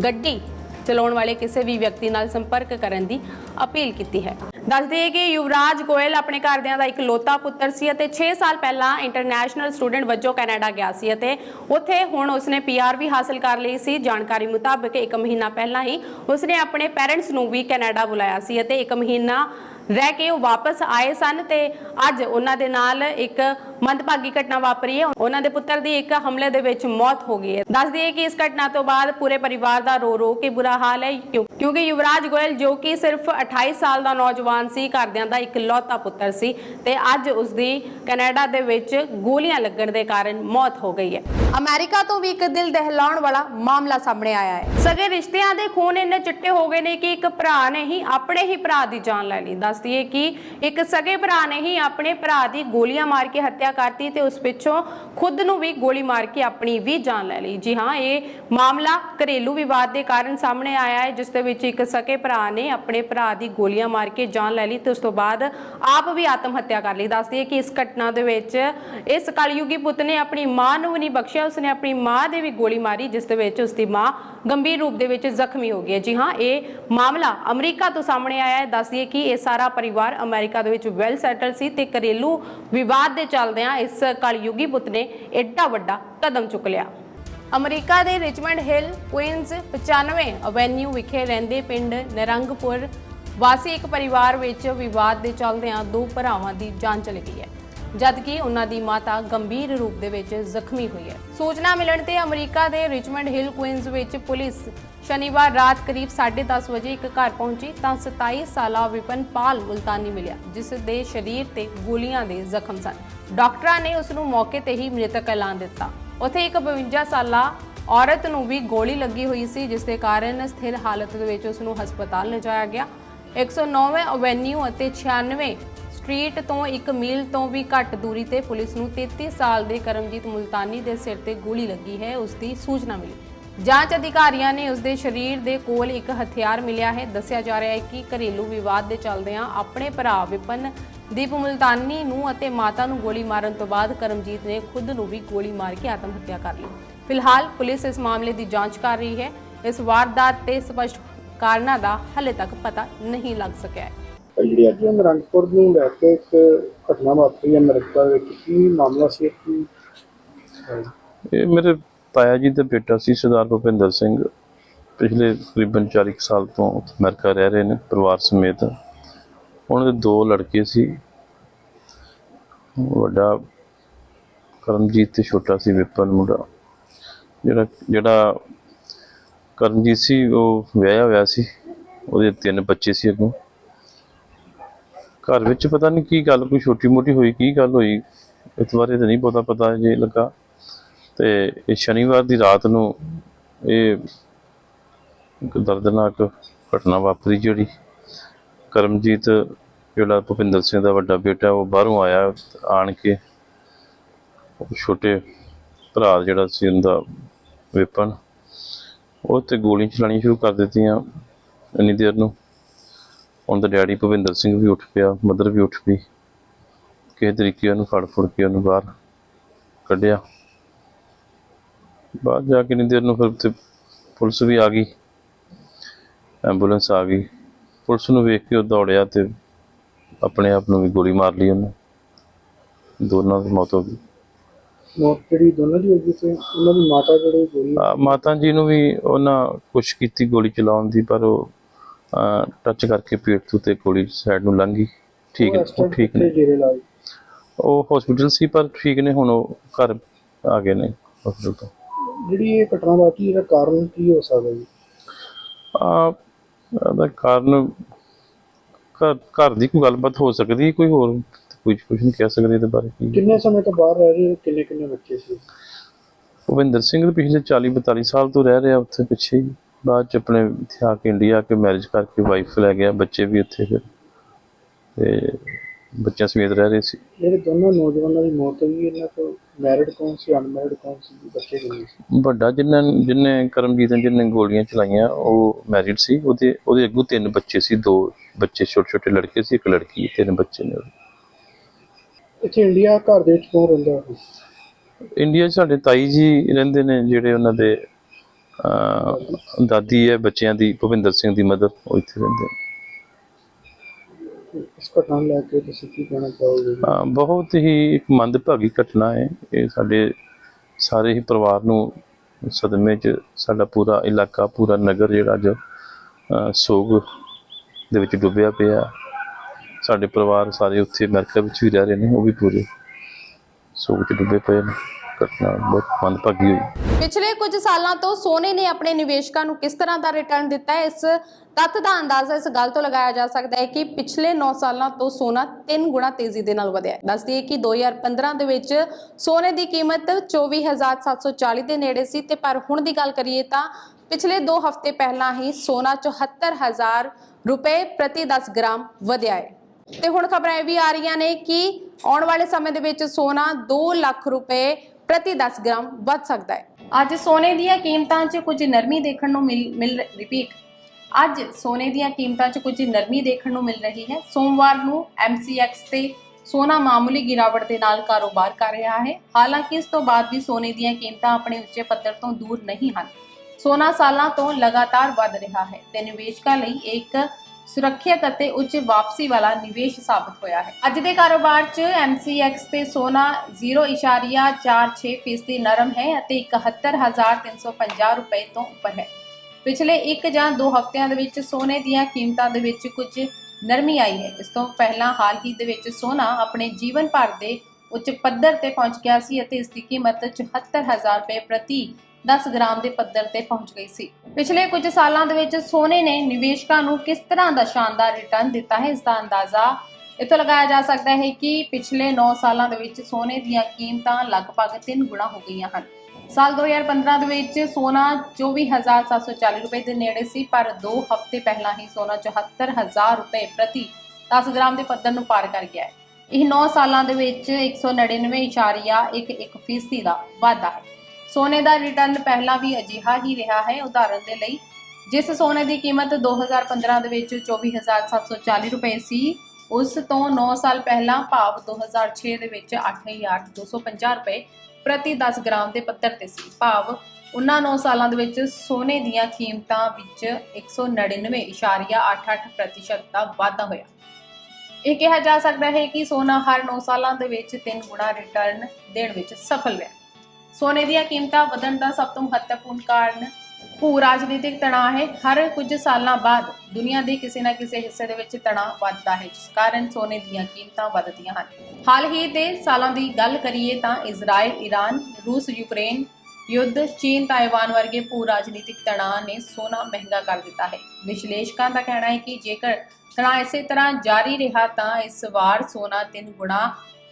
ਗੱਡੀ ਚਲਾਉਣ ਵਾਲੇ ਕਿਸੇ ਵੀ ਵਿਅਕਤੀ ਨਾਲ ਸੰਪਰਕ ਕਰਨ ਦੀ ਅਪੀਲ ਕੀਤੀ ਹੈ। ਦੱਸ ਦਈਏ ਕਿ ਯੁਵਰਾਜ ਗੋਇਲ ਆਪਣੇ ਘਰਦਿਆਂ ਦਾ ਇਕਲੌਤਾ ਪੁੱਤਰ ਸੀ ਅਤੇ 6 ਸਾਲ ਪਹਿਲਾਂ ਇੰਟਰਨੈਸ਼ਨਲ ਸਟੂਡੈਂਟ ਵਜੋਂ ਕੈਨੇਡਾ ਗਿਆ ਸੀ ਅਤੇ ਉੱਥੇ ਹੁਣ ਉਸਨੇ ਪੀਆਰ ਵੀ ਹਾਸਲ ਕਰ ਲਈ ਸੀ। ਜਾਣਕਾਰੀ ਮੁਤਾਬਕ ਇੱਕ ਮਹੀਨਾ ਪਹਿਲਾਂ ਹੀ ਉਸਨੇ ਆਪਣੇ ਪੈਰੈਂਟਸ ਨੂੰ ਵੀ ਕੈਨੇਡਾ ਬੁਲਾਇਆ ਸੀ ਅਤੇ ਇੱਕ ਮਹੀਨਾ ਰਹਿ ਕੇ ਉਹ ਵਾਪਸ ਆਏ ਸਨ ਤੇ ਅੱਜ ਉਹਨਾਂ ਦੇ ਨਾਲ ਇੱਕ ਮੰਦਭਾਗੀ ਘਟਨਾ ਵਾਪਰੀ ਹੈ। ਉਹਨਾਂ ਦੇ ਪੁੱਤਰ ਦੀ ਇੱਕ ਹਮਲੇ ਦੇ ਵਿੱਚ ਮੌਤ ਹੋ ਗਈ ਹੈ। ਦੱਸ ਦਈਏ ਕਿ ਇਸ ਘਟਨਾ ਤੋਂ ਬਾਅਦ ਪੂਰੇ ਪਰਿਵਾਰ ਦਾ ਰੋ ਰੋ ਕੇ ਬੁਰਾ ਹਾਲ ਹੈ। ਕਿਉਂ- ਕਿਉਂਕਿ ਯੁਵਰਾਜ ਗੋਇਲ ਜੋ ਕਿ ਸਿਰਫ 28 ਸਾਲ ਦਾ ਨੌਜਵਾਨ ਸੀ ਘਰਦਿਆਂ ਦਾ ਇਕਲੌਤਾ ਪੁੱਤਰ ਸੀ ਤੇ ਅੱਜ ਉਸ ਦੀ ਕੈਨੇਡਾ ਦੇ ਵਿੱਚ ਗੋਲੀਆਂ ਲੱਗਣ ਦੇ ਕਾਰਨ ਮੌਤ ਹੋ ਗਈ ਹੈ। ਅਮਰੀਕਾ ਤੋਂ ਵੀ ਇੱਕ ਦਿਲ ਦਹਿਲਾਉਣ ਵਾਲਾ ਮਾਮਲਾ ਸਾਹਮਣੇ ਆਇਆ ਹੈ। ਸਗੇ ਰਿਸ਼ਤਿਆਂ ਦੇ ਖੂਨ ਇੰਨੇ ਚਿੱਟੇ ਹੋ ਗਏ ਨੇ ਕਿ ਇੱਕ ਭਰਾ ਨੇ ਹੀ ਆਪਣੇ ਹੀ ਭਰਾ ਦੀ ਜਾਨ ਲੈ ਲਈ। ਦੱਸਦੀ ਹੈ ਕਿ ਇੱਕ ਸਗੇ ਭਰਾ ਨੇ ਹੀ ਆਪਣੇ ਭਰਾ ਦੀ ਗੋਲੀਆਂ ਮਾਰ ਕੇ ਹੱਤਿਆ ਕਰਤੀ ਤੇ ਉਸ ਪਿੱਛੋਂ ਖੁਦ ਨੂੰ ਵੀ ਗੋਲੀ ਮਾਰ ਕੇ ਆਪਣੀ ਵੀ ਜਾਨ ਲੈ ਲਈ। ਜੀ ਹਾਂ, ਇਹ ਮਾਮਲਾ ਘਰੇਲੂ ਵਿਵਾਦ ਦੇ ਕਾਰਨ ਸਾਹਮਣੇ ਆਇਆ ਹੈ, ਜਿਸ ਦੇ ਵਿੱਚ ਇੱਕ ਸਕੇ ਭਰਾ ਨੇ ਆਪਣੇ ਭਰਾ ਦੀ ਗੋਲੀਆਂ ਮਾਰ ਕੇ ਜਾਨ ਲੈ ਲਈ ਤੇ ਉਸ ਤੋਂ ਬਾਅਦ ਆਪ ਵੀ ਆਤਮ ਹੱਤਿਆ ਕਰ ਲਈ। ਦੱਸਦੀ ਹੈ ਕਿ ਇਸ ਘਟਨਾ ਦੇ ਵਿੱਚ ਇਸ ਕਲਯੁਗੀ ਪੁੱਤ ਨੇ ਆਪਣੀ ਮਾਂ ਨੂੰ ਵੀ ਨਹੀਂ ਬਖਸ਼ਿਆ ਉਸਨੇ ਆਪਣੀ ਮਾਂ ਦੇ ਵੀ ਗੋਲੀ ਮਾਰੀ, ਜਿਸ ਦੇ ਵਿੱਚ ਉਸਦੀ ਮਾਂ ਗੰਭੀਰ ਰੂਪ ਦੇ ਵਿੱਚ ਜ਼ਖਮੀ ਹੋ ਗਈ ਹੈ। ਜੀ ਹਾਂ, ਇਹ ਮਾਮਲਾ ਅਮਰੀਕਾ ਤੋਂ ਸਾਹਮਣੇ ਆਇਆ ਹੈ। ਦੱਸਦੀ ਹੈ ਕਿ ਇਹ ਸਾਰਾ ਪਰਿਵਾਰ ਅਮਰੀਕਾ ਦੇ ਵਿੱਚ ਵੈਲ ਸੈਟਲ ਸੀ ਤੇ ਘਰੇਲੂ ਵਿਵਾਦ ਦੇ ਚੱਲਦਿਆਂ ਇਸ ਕਲਯੁਗੀ ਪੁੱਤ ਨੇ ਐਡਾ ਵੱਡਾ ਕਦਮ ਚੁੱਕ ਲਿਆ। ਅਮਰੀਕਾ ਦੇ ਰਿਚਮੰਡ ਹਿੱਲ, ਕੁਇਨਜ਼ 95 ਐਵੇਨਿਊ ਵਿਖੇ ਰਹਿੰਦੇ ਪਿੰਡ ਨਰੰਗਪੁਰ ਵਾਸੀ ਇੱਕ ਪਰਿਵਾਰ ਵਿੱਚ ਵਿਵਾਦ ਦੇ ਚੱਲਦਿਆਂ ਦੋ ਭਰਾਵਾਂ ਦੀ ਜਾਨ ਚਲੀ ਗਈ ਹੈ। ਜਦਕਿ ਉਹਨਾਂ ਦੀ ਮਾਤਾ ਗੰਭੀਰ ਰੂਪ ਦੇ ਵਿੱਚ ਜ਼ਖਮੀ ਹੋਈ ਹੈ। ਸੂਚਨਾ ਮਿਲਣ ਤੇ ਅਮਰੀਕਾ ਦੇ ਰਿਚਮੰਡ ਹਿਲ ਕੁਇਨਜ਼ ਵਿੱਚ ਪੁਲਿਸ ਸ਼ਨੀਵਾਰ ਰਾਤ ਕਰੀਬ 10:30 ਵਜੇ ਇੱਕ ਘਰ ਪਹੁੰਚੀ ਤਾਂ 27 ਸਾਲਾ ਵਿਪਨ ਮੁਲਤਾਨੀ ਮਿਲਿਆ, ਜਿਸ ਦੇ ਸਰੀਰ ਤੇ ਗੋਲੀਆਂ ਦੇ ਜ਼ਖਮ ਸਨ। ਡਾਕਟਰਾਂ ਨੇ ਉਸ ਨੂੰ ਮੌਕੇ ਤੇ ਹੀ ਮ੍ਰਿਤਕ ਐਲਾਨ ਦਿੱਤਾ। ਉੱਥੇ ਇੱਕ 52 ਸਾਲਾ ਔਰਤ ਨੂੰ ਵੀ ਗੋਲੀ ਲੱਗੀ ਹੋਈ ਸੀ, ਜਿਸ ਦੇ ਕਾਰਨ ਸਥਿਰ ਹਾਲਤ ਦੇ ਵਿੱਚ ਉਸ ਨੂੰ ਹਸਪਤਾਲ ਲਿਜਾਇਆ ਗਿਆ। 109ਵੇਂ ਐਵੇਨਿਊ ਅਤੇ 96 ਸਟਰੀਟ ਤੋਂ ਇੱਕ ਮੀਲ ਤੋਂ ਵੀ ਘੱਟ ਦੂਰੀ ਤੇ ਪੁਲਿਸ ਨੂੰ 33 ਸਾਲ ਦੇ ਕਰਮਜੀਤ ਮੁਲਤਾਨੀ ਦੇ ਸਿਰ ਤੇ ਗੋਲੀ ਲੱਗੀ ਹੈ, ਉਸ ਦੀ ਸੂਚਨਾ ਮਿਲੀ। ਜਾਂਚ ਅਧਿਕਾਰੀਆਂ ਨੇ ਉਸ ਦੇ ਸਰੀਰ ਦੇ ਕੋਲ ਇੱਕ ਹਥਿਆਰ ਮਿਲਿਆ ਹੈ। ਦੱਸਿਆ ਜਾ ਰਿਹਾ ਹੈ ਕਿ ਘਰੇਲੂ ਵਿਵਾਦ ਦੇ ਚੱਲਦਿਆਂ ਆਪਣੇ ਭਰਾ ਵਿਪਨ, ਦੀਪ ਮੁਲਤਾਨੀ ਨੂੰ ਅਤੇ ਮਾਤਾ ਨੂੰ ਗੋਲੀ ਮਾਰਨ ਤੋਂ ਬਾਅਦ ਕਰਮਜੀਤ ਨੇ ਖੁਦ ਨੂੰ ਵੀ ਗੋਲੀ ਮਾਰ ਕੇ ਆਤਮ ਹੱਤਿਆ ਕਰ ਲਈ ਫਿਲਹਾਲ ਪੁਲਿਸ ਇਸ ਮਾਮਲੇ ਦੀ ਜਾਂਚ ਕਰ ਰਹੀ ਹੈ। ਇਸ ਵਾਰਦਾਤ ਤੇ ਸਪਸ਼ਟ ਕਾਰਨਾਂ ਦਾ ਹਾਲੇ ਤੱਕ ਪਤਾ ਨਹੀਂ ਲੱਗ ਸਕਿਆ ਹੈ। ਜਿਹੜੀ ਅੱਜ ਨਰੰਗਪੁਰ ਨੂੰ ਲੈ ਕੇ ਇੱਕ ਘਟਨਾ ਵਾਪਰੀ ਹੈ ਅਮਰੀਕਾ ਵਿੱਚ, ਕੀ ਮਾਮਲਾ ਸੀ ਕੀ ਇਹ ਮੇਰੇ ਤਾਇਆ ਜੀ ਦਾ ਬੇਟਾ ਸੀ, ਸਰਦਾਰ ਭੁਪਿੰਦਰ ਸਿੰਘ। ਪਿਛਲੇ ਤਕਰੀਬਨ 40 ਕੁ ਸਾਲ ਤੋਂ ਉੱਥੇ ਅਮਰੀਕਾ ਰਹਿ ਰਹੇ ਨੇ, ਪਰਿਵਾਰ ਸਮੇਤ। ਉਹਨਾਂ ਦੇ ਦੋ ਲੜਕੇ ਸੀ। ਵੱਡਾ ਕਰਮਜੀਤ ਤੇ ਛੋਟਾ ਸੀ ਵਿਪਨ ਮੁੰਡਾ। ਜਿਹੜਾ ਜਿਹੜਾ ਕਰਮਜੀਤ ਸੀ, ਉਹ ਵਿਆਹਿਆ ਹੋਇਆ ਸੀ। ਉਹਦੇ ਤਿੰਨ ਬੱਚੇ ਸੀ ਅੱਗੋਂ। ਘਰ ਵਿੱਚ ਪਤਾ ਨਹੀਂ ਕੀ ਗੱਲ, ਕੋਈ ਛੋਟੀ ਮੋਟੀ ਹੋਈ, ਕੀ ਗੱਲ ਹੋਈ, ਇਸ ਬਾਰੇ ਤਾਂ ਨਹੀਂ ਪਤਾ ਪਤਾ ਜੇ ਲੱਗਾ। ਤੇ ਇਹ ਸ਼ਨੀਵਾਰ ਦੀ ਰਾਤ ਨੂੰ ਇਹ ਦਰਦਨਾਕ ਘਟਨਾ ਵਾਪਰੀ ਜਿਹੜੀ। ਕਰਮਜੀਤ ਜਿਹੜਾ ਭੁਪਿੰਦਰ ਸਿੰਘ ਦਾ ਵੱਡਾ ਬੇਟਾ, ਉਹ ਬਾਹਰੋਂ ਆਇਆ ਆਣ ਕੇ। ਉਹ ਛੋਟੇ ਭਰਾ ਜਿਹੜਾ ਸੀ ਉਹਦਾ ਵਿਪਨ, ਉਹ ਤੇ ਗੋਲੀਆਂ ਚਲਾਉਣੀਆਂ ਸ਼ੁਰੂ ਕਰ ਦਿੱਤੀਆਂ ਇੰਨੀ ਦੇਰ ਨੂੰ। ਉਹਦਾ ਡੈਡੀ ਭੁਪਿੰਦਰ ਸਿੰਘ ਵੀ ਉੱਠ ਪਿਆ ਮਦਰ ਵੀ ਉੱਠ ਪਈ ਕਿਸੇ ਤਰੀਕੇ ਉਹਨੂੰ ਫੜ ਫੜ ਕੇ ਉਹਨੂੰ ਬਾਹਰ ਕੱਢਿਆ। ਬਾਹਰ ਜਾ ਕੇ ਨਹੀਂ ਦੇਰ ਨੂੰ ਫਿਰ ਤੇ ਪੁਲਿਸ ਵੀ ਆ ਗਈ ਐਂਬੂਲੈਂਸ ਆ ਗਈ। ਪੁਲਿਸ ਨੂੰ ਵੇਖ ਕੇ ਉਹ ਦੌੜਿਆ ਤੇ ਆਪਣੇ ਆਪ ਨੂੰ ਵੀ ਗੋਲੀ ਮਾਰ ਲਈ ਉਹਨੇ। ਦੋਨਾਂ ਦੀ ਮੌਤ ਹੋ ਗਈ। ਮੌਤ ਜਿਹੜੀ ਦੋਨਾਂ ਦੀ ਹੋ ਗਈ ਤੇ ਉਹਨਾਂ ਦੀ ਮਾਤਾ ਜਿਹੜੀ ਗੋਲੀ ਮਾਤਾ ਜੀ ਨੂੰ ਵੀ ਉਹਨਾਂ ਕੋਸ਼ਿਸ਼ ਕੀਤੀ ਗੋਲੀ ਚਲਾਉਣ ਦੀ ਪਰ ਉਹ ਟੱਚ ਕਰਕੇ ਪੇਟ ਤੋਂ ਤੇ ਗੋਲੀ ਸਾਈਡ ਨੂੰ ਲੰਘ ਗਈ। ਠੀਕ ਉਹ time ਠੀਕ ਨੇ। ਉਹ ਹਸਪੀਟਲ ਸੀ ਪਰ ਠੀਕ ਨੇ ਹੁਣ ਉਹ ਘਰ ਆ ਗਏ ਨੇ ਹਸਪੀਟਲ ਤੋਂ। ਜਿਹੜੀ ਇਹ ਘਟਨਾ ਵਾਪਰੀ ਇਹਦਾ ਕਾਰਨ ਕੀ ਹੋ ਸਕਦਾ ਜੀ? ਆ ਦਾ ਕਾਰਨ ਘਰ ਘਰ ਦੀ ਕੋਈ ਗੱਲਬਾਤ ਹੋ ਸਕਦੀ ਹੈ ਕੋਈ ਹੋਰ ਕੁਝ ਕੁਝ ਨਹੀਂ ਕਹਿ ਸਕਦੇ ਇਹਦੇ ਬਾਰੇ। ਕੀ ਕਿੰਨੇ ਸਮੇਂ ਤੋਂ ਬਾਹਰ ਰਹਿ ਰਹੇ ਕਿੰਨੇ ਕਿੰਨੇ ਬੱਚੇ ਸੀ? ਭੁਪਿੰਦਰ ਸਿੰਘ ਪਿਛਲੇ 40 42 ਸਾਲ ਤੋਂ ਰਹਿ ਰਿਹਾ ਉੱਥੇ ਪਿੱਛੇ ਹੀ। ਬਾਅਦ ਚ ਆਪਣੇ ਇੱਥੇ ਆ ਕੇ ਇੰਡੀਆ ਆ ਕੇ ਮੈਰਿਜ ਕਰਕੇ ਵਾਈਫ ਲੈ ਗਿਆ ਬੱਚੇ ਵੀ ਉੱਥੇ ਫਿਰ। ਤੇ ਬੱਚਿਆਂ ਸਮੇਤ ਰਹਿ ਰਹੇ ਸੀ। ਜਿਹੜੇ ਦੋਨੋਂ ਨੌਜਵਾਨਾਂ ਦੀ ਮੌਤ ਹੋਈ ਇਹਨਾਂ ਤੋਂ ਮੈਰਿਡ ਕੌਣ ਸੀ ਅਨਮੈਰਿਡ ਕੌਣ ਸੀ ਬੱਚੇ ਕਿੰਨੇ ਸੀ? ਵੱਡਾ ਜਿੰਨਾਂ ਜਿੰਨੇ ਕਰਮਜੀਤ ਨੇ ਜਿੰਨੇ ਗੋਲੀਆਂ ਚਲਾਈਆਂ ਉਹ ਮੈਰਿਡ ਸੀ। ਉਹਦੇ ਉਹਦੇ ਅੱਗੋਂ ਤਿੰਨ ਬੱਚੇ ਸੀ ਦੋ ਬੱਚੇ ਛੋਟੇ ਛੋਟੇ ਲੜਕੇ ਸੀ ਇੱਕ ਲੜਕੀ ਤਿੰਨ ਬੱਚੇ ਨੇ। ਇੱਥੇ ਇੰਡੀਆ ਘਰ ਦੇ ਵਿੱਚ ਕੌਣ ਰਹਿੰਦਾ ਇੰਡੀਆ ਸਾਡੇ ਤਾਈ ਜੀ ਰਹਿੰਦੇ ਨੇ ਜਿਹੜੇ ਉਹਨਾਂ ਦੇ ਦਾਦੀ ਹੈ ਬੱਚਿਆਂ ਦੀ ਭੁਪਿੰਦਰ ਸਿੰਘ ਦੀ ਮਦਰ ਉਹ ਇੱਥੇ ਰਹਿੰਦੇ ਨੇ। ਇਸ ਘਟਨਾ ਨੂੰ ਲੈ ਕੇ ਤੁਸੀਂ ਕੀ ਕਹਿਣਾ ਚਾਹੋਗੇ? ਅਹ, ਬਹੁਤ ਹੀ ਇੱਕ ਮੰਦਭਾਗੀ ਘਟਨਾ ਹੈ। ਇਹ ਸਾਡੇ ਸਾਰੇ ਹੀ ਪਰਿਵਾਰ ਨੂੰ ਸਦਮੇ 'ਚ ਸਾਡਾ ਪੂਰਾ ਇਲਾਕਾ ਪੂਰਾ ਨਗਰ ਜਿਹੜਾ ਅੱਜ ਅਹ, ਸੋਗ ਦੇ ਵਿੱਚ ਡੁੱਬਿਆ ਪਿਆ। ਸਾਡੇ ਪਰਿਵਾਰ ਸਾਰੇ ਉੱਥੇ ਅਮਰੀਕਾ ਵਿੱਚ ਵੀ ਰਹਿ ਰਹੇ ਨੇ ਉਹ ਵੀ ਪੂਰੇ ਸੋਗ 'ਚ ਡੁੱਬੇ ਪਏ ਨੇ। ਘਟਨਾ ਬਹੁਤ ਮੰਦਭਾਗੀ ਹੋਈ। ਪਿਛਲੇ ਕੁਝ ਸਾਲਾਂ ਤੋਂ ਸੋਨੇ ਨੇ ਆਪਣੇ ਨਿਵੇਸ਼ਕਾਂ ਨੂੰ ਕਿਸ ਤਰ੍ਹਾਂ ਦਾ ਰਿਟਰਨ ਦਿੱਤਾ ਹੈ, ਇਸ ਤੱਥ ਦਾ ਅੰਦਾਜ਼ਾ ਇਸ ਗੱਲ ਤੋਂ ਲਗਾਇਆ ਜਾ ਸਕਦਾ ਹੈ ਕਿ ਪਿਛਲੇ 9 ਸਾਲਾਂ ਤੋਂ ਸੋਨਾ 3 ਗੁਣਾ ਤੇਜ਼ੀ ਦੇ ਨਾਲ ਵਧਿਆ ਹੈ। ਦੱਸਦੀ ਹੈ ਕਿ 2015 ਦੇ ਵਿੱਚ ਸੋਨੇ ਦੀ ਕੀਮਤ 24740 ਦੇ ਨੇੜੇ ਸੀ ਤੇ ਪਰ ਹੁਣ ਦੀ ਗੱਲ ਕਰੀਏ ਤਾਂ ਪਿਛਲੇ 2 ਹਫ਼ਤੇ ਪਹਿਲਾਂ ਹੀ ਸੋਨਾ 74000 ਰੁਪਏ ਪ੍ਰਤੀ 10 ਗ੍ਰਾਮ ਵਧਿਆ ਹੈ। ਤੇ ਹੁਣ ਖਬਰਾਂ ਇਹ ਵੀ ਆ ਰਹੀਆਂ ਨੇ ਕਿ ਆਉਣ ਵਾਲੇ ਸਮੇਂ ਦੇ ਵਿੱਚ ਸੋਨਾ 2 ਲੱਖ ਰੁਪਏ ਪ੍ਰਤੀ 10 ਗ੍ਰਾਮ ਵੱਧ ਸਕਦਾ ਹੈ। ਅੱਜ ਸੋਨੇ ਦੀਆਂ ਕੀਮਤਾਂ 'ਚ ਕੁਝ ਨਰਮੀ ਦੇਖਣ ਨੂੰ ਮਿਲ ਮਿਲ ਰਿਪੀਟ ਅੱਜ ਸੋਨੇ ਦੀਆਂ ਕੀਮਤਾਂ 'ਚ ਕੁਝ ਨਰਮੀ ਦੇਖਣ ਨੂੰ ਮਿਲ ਰਹੀ ਹੈ। ਸੋਮਵਾਰ ਨੂੰ MCX ਤੇ ਸੋਨਾ ਮਾਮੂਲੀ ਗਿਰਾਵਟ ਦੇ ਨਾਲ ਕਾਰੋਬਾਰ ਕਰ ਰਿਹਾ ਹੈ। ਹਾਲਾਂਕਿ ਇਸ ਤੋਂ ਬਾਅਦ ਵੀ ਸੋਨੇ ਦੀਆਂ ਕੀਮਤਾਂ ਆਪਣੇ ਉੱਚੇ ਪੱਧਰ ਤੋਂ ਦੂਰ ਨਹੀਂ ਹਨ। ਸੋਨਾ ਸਾਲਾਂ ਤੋਂ ਲਗਾਤਾਰ ਵੱਧ ਰਿਹਾ ਹੈ ਤੇ ਨਿਵੇਸ਼ਕਾਂ ਲਈ ਇੱਕ ਸੁਰੱਖਿਅਤ ਅਤੇ ਉੱਚ ਵਾਪਸੀ ਵਾਲਾ ਨਿਵੇਸ਼ ਸਾਬਤ ਹੋਇਆ ਹੈ। ਅੱਜ ਦੇ ਕਾਰੋਬਾਰ 'ਚ MCX ਤੇ ਸੋਨਾ 0.46 ਫੀਸਦੀ ਨਰਮ ਹੈ ਅਤੇ 71350 ਰੁਪਏ ਤੋਂ ਉੱਪਰ ਹੈ। ਪਿਛਲੇ 1 ਜਾਂ 2 ਹਫ਼ਤਿਆਂ ਦੇ ਵਿੱਚ ਸੋਨੇ ਦੀਆਂ ਕੀਮਤਾਂ ਦੇ ਵਿੱਚ ਕੁਝ ਨਰਮੀ ਆਈ ਹੈ। ਇਸ ਤੋਂ ਪਹਿਲਾਂ ਹਾਲ ਹੀ ਦੇ ਵਿੱਚ ਸੋਨਾ ਆਪਣੇ ਜੀਵਨ ਭਰ ਦੇ ਉੱਚ ਪੱਧਰ ਤੇ ਪਹੁੰਚ ਗਿਆ ਸੀ ਅਤੇ ਇਸ ਦੀ ਕੀਮਤ 74000 ਰੁਪਏ ਪ੍ਰਤੀ 10 ਗ੍ਰਾਮ ਦੇ ਪੱਧਰ ਤੇ ਪਹੁੰਚ ਗਈ ਸੀ। ਪਿਛਲੇ ਕੁਝ ਸਾਲਾਂ ਦੇ ਵਿੱਚ ਸੋਨੇ ਨੇ ਨਿਵੇਸ਼ਕਾਂ ਨੂੰ ਕਿਸ ਤਰ੍ਹਾਂ ਦਾ ਸ਼ਾਨਦਾਰ ਰਿਟਰਨ ਦਿੱਤਾ ਹੈ ਇਸ ਦਾ ਅੰਦਾਜ਼ਾ ਇਤੋਂ ਲਗਾਇਆ ਜਾ ਸਕਦਾ ਹੈ ਕਿ ਪਿਛਲੇ 9 ਸਾਲਾਂ ਦੇ ਵਿੱਚ ਸੋਨੇ ਦੀਆਂ ਕੀਮਤਾਂ ਲਗਭਗ 3 ਗੁਣਾ ਹੋ ਗਈਆਂ ਹਨ। ਸਾਲ 2015 ਦੇ ਵਿੱਚ ਸੋਨਾ 24740 ਰੁਪਏ ਦੇ ਨੇੜੇ ਸੀ, ਪਰ 2 ਹਫ਼ਤੇ ਪਹਿਲਾਂ ਹੀ ਸੋਨਾ 74000 ਰੁਪਏ ਪ੍ਰਤੀ 10 ਗ੍ਰਾਮ ਦੇ ਪੱਧਰ ਨੂੰ ਪਾਰ ਕਰ ਗਿਆ ਹੈ। ਇਹ 9 ਸਾਲਾਂ ਦੇ ਵਿੱਚ 199.11 ਫੀਸਦੀ ਦਾ ਵਾਧਾ ਹੈ। ਸੋਨੇ ਦਾ ਰਿਟਰਨ ਪਹਿਲਾਂ ਵੀ ਅਜਿਹਾ ਹੀ ਰਿਹਾ ਹੈ ਉਦਾਹਰਨ ਦੇ ਲਈ, ਜਿਸ ਸੋਨੇ ਦੀ ਕੀਮਤ 2015 ਦੇ ਵਿੱਚ 24740 ਰੁਪਏ ਸੀ, ਉਸ ਤੋਂ 9 ਸਾਲ ਪਹਿਲਾਂ ਭਾਵ 2006 ਦੇ ਵਿੱਚ 8250 ਰੁਪਏ ਪ੍ਰਤੀ 10 ਗ੍ਰਾਮ ਦੇ ਪੱਧਰ ਤੇ ਸੀ। ਭਾਵ ਉਹਨਾਂ 9 ਸਾਲਾਂ ਦੇ ਵਿੱਚ ਸੋਨੇ ਦੀਆਂ ਕੀਮਤਾਂ ਵਿੱਚ 199.88% ਦਾ ਵਾਧਾ ਹੋਇਆ। ਇਹ ਕਿਹਾ ਜਾ ਸਕਦਾ ਹੈ ਕਿ ਸੋਨਾ ਹਰ 9 ਸਾਲਾਂ ਦੇ ਵਿੱਚ 3 ਗੁਣਾ ਰਿਟਰਨ ਦੇਣ ਵਿੱਚ ਸਫਲ ਰਿਹਾ। ਸੋਨੇ ਦੀਆਂ ਕੀਮਤਾਂ ਵਧਣ ਦਾ ਸਭ ਤੋਂ ਮਹੱਤਵਪੂਰਨ ਕਾਰਨ ਭੂ ਰਾਜਨੀਤਿਕ ਤਣਾਅ ਹੈ। ਹਰ ਕੁਝ ਸਾਲਾਂ ਬਾਅਦ ਦੁਨੀਆ ਦੇ ਕਿਸੇ ਨਾ ਕਿਸੇ ਹਿੱਸੇ ਦੇ ਵਿੱਚ ਤਣਾਅ ਵੱਧਦਾ ਹੈ, ਜਿਸ ਕਾਰਨ ਸੋਨੇ ਦੀਆਂ ਕੀਮਤਾਂ ਵਧਦੀਆਂ ਹਨ। ਹਾਲ ਹੀ ਦੇ ਸਾਲਾਂ ਦੀ ਗੱਲ ਕਰੀਏ ਤਾਂ ਇਜ਼ਰਾਈਲ ਈਰਾਨ ਰੂਸ, ਯੂਕਰੇਨ ਯੁੱਧ, ਚੀਨ ਤਾਈਵਾਨ ਵਰਗੇ ਭੂ ਰਾਜਨੀਤਿਕ ਤਣਾਅ ਨੇ ਸੋਨਾ ਮਹਿੰਗਾ ਕਰ ਦਿੱਤਾ ਹੈ। ਵਿਸ਼ਲੇਸ਼ਕਾਂ ਦਾ ਕਹਿਣਾ ਹੈ ਕਿ ਜੇਕਰ ਤਣਾਅ ਇਸੇ ਤਰ੍ਹਾਂ ਜਾਰੀ ਰਿਹਾ ਤਾਂ ਇਸ ਵਾਰ ਸੋਨਾ 3 ਗੁਣਾ